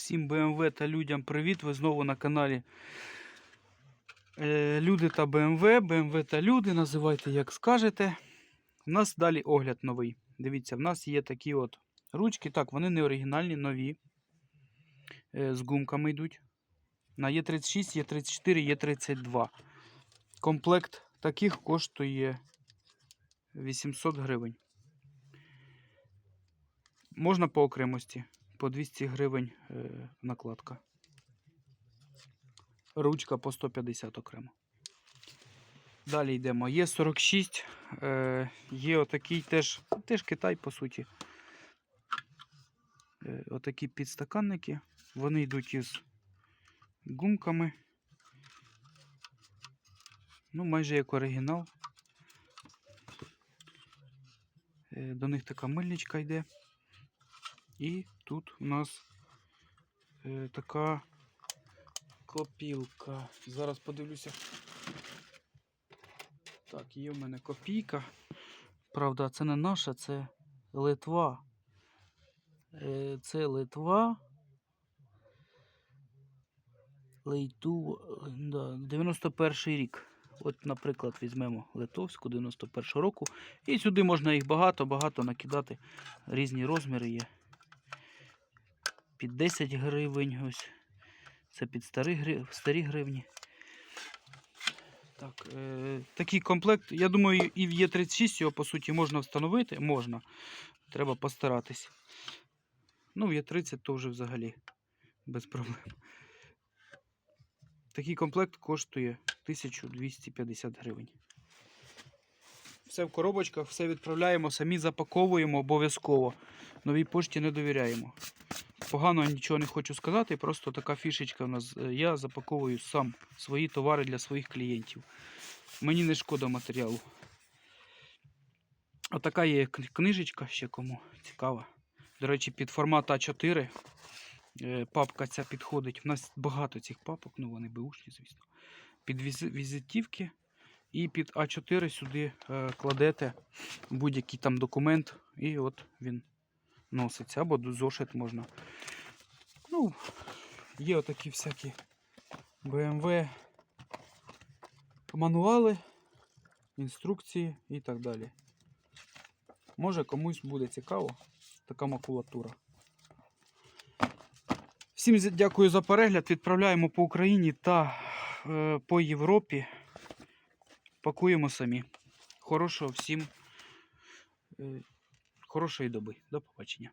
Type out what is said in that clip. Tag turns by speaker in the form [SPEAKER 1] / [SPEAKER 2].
[SPEAKER 1] Всім BMW та людям привіт! Ви знову на каналі е, Люди та BMW, BMW та люди, називайте як скажете. У нас далі огляд новий. Дивіться, в нас є такі от ручки. Так, вони не оригінальні, нові. Е, З гумками йдуть. На Є36, Є34, Є32. Комплект таких коштує 800 гривень. Можна по окремості. По 200 гривень е, накладка. Ручка по 150 окремо. Далі йдемо. Є 46, е, є отакий теж, теж Китай, по суті. Е, отакі підстаканники. Вони йдуть із гумками. Ну, майже як оригінал. До них така мильничка йде. І тут у нас е, така копілка. Зараз подивлюся. Так, є в мене копійка. Правда, це не наша, це Литва. Е, це Литва. Лейту, да, 91 рік. От, наприклад, візьмемо Литовську 91 року. І сюди можна їх багато-багато накидати. Різні розміри є. Під 10 гривень ось. Це під старі, старі гривні. Так, е... такий комплект. Я думаю, і в Є36 його по суті можна встановити. Можна. Треба постаратись. Ну, в Є30 то вже взагалі без проблем. Такий комплект коштує 1250 гривень. Все в коробочках, все відправляємо, самі запаковуємо обов'язково. Новій пошті не довіряємо. Погано нічого не хочу сказати, просто така фішечка в нас. Я запаковую сам свої товари для своїх клієнтів. Мені не шкода матеріалу. Отака є книжечка, ще кому цікава. До речі, під формат А4 е, папка ця підходить. У нас багато цих папок, ну вони беушні, звісно. Під візитівки і під А4 сюди е, кладете будь-який там документ, і от він носиться. Або зошит можна. Ну, є отакі всякі BMW мануали, інструкції і так далі. Може комусь буде цікаво така макулатура. Всім дякую за перегляд. Відправляємо по Україні та е, по Європі. Пакуємо самі. Хорошого всім. Е, хорошої доби. До побачення.